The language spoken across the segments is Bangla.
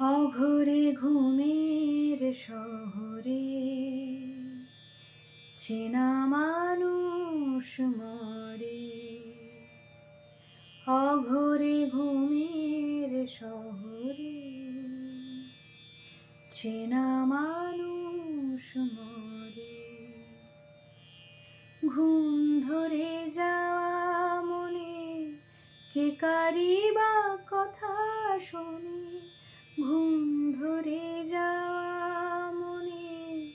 অঘরে ঘুমের শহরে চেনা মানুষ মরে। অঘরে ঘুমের শহরে চেনা মানুষ মরে। ঘুম ধরে যাওয়া মনে কে কারি বা কথা শোনে? ঘুম ধরে যাওয়া মনে,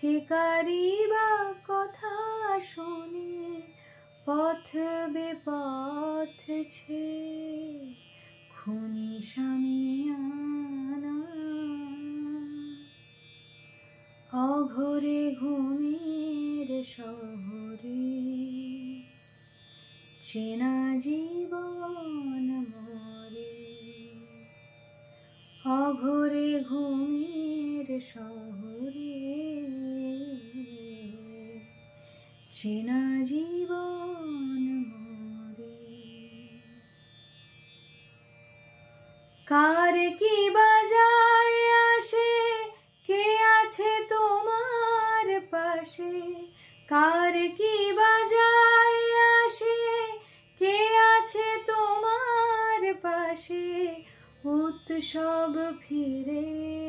কে কারি বা কথা শুনে, পথ বেপথ ছে। খুনি সামিয়ানা অঘরে ঘুমের শহরে, চেনা জীবন চেনা জীবন মরে কার কি বাজায় আসে? কে আছে তোমার পাশে? কার কি বাজায় আসে? কে আছে তোমার পাশে? উৎসব ফিরে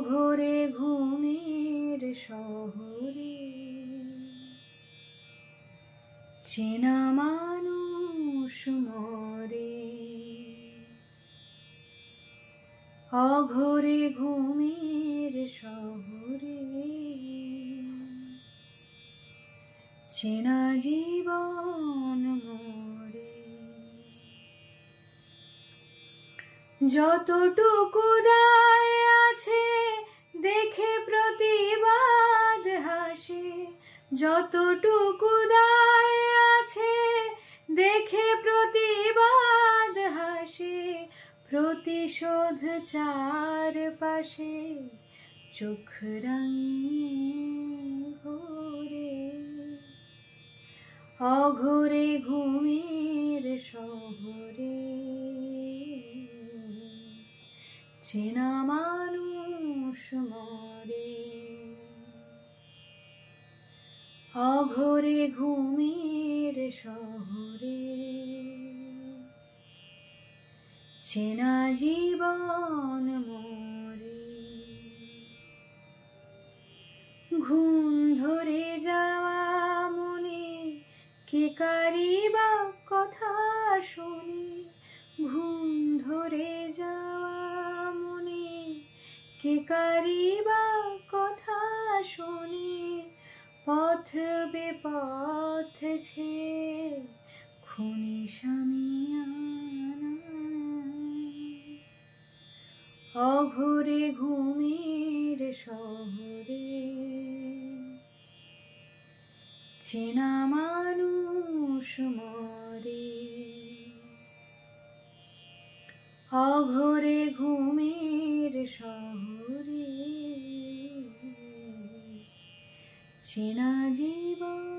অঘরে ঘুমের শহরে। চেনা মানুষ মরে। অঘরে ঘুমের শহরে। চেনা জীবন মরে। যতটুকু দায় যতটুকু দায় আছে, দেখে প্রতিবাদ হাসে, প্রতিশোধ চার পাশে। চোখ ঘোরে, অঘরে ঘুমের শহরে। চেনা মানুষ মরে অঘরে ঘুমের শহরে। চেনা জীবন মরে। ঘুম ধরে যাওয়া মনে কে কারি বা কথা শুনি? ঘুম ধরে যাওয়া মনে কে কারি বা কথা শুনি? পথ বেপথ ছে খুনি সামিয়ানা অঘরে ঘুমের শহরে চেনা মানুষ মরে। অঘরে ঘুমের শহরে চেনা জীবন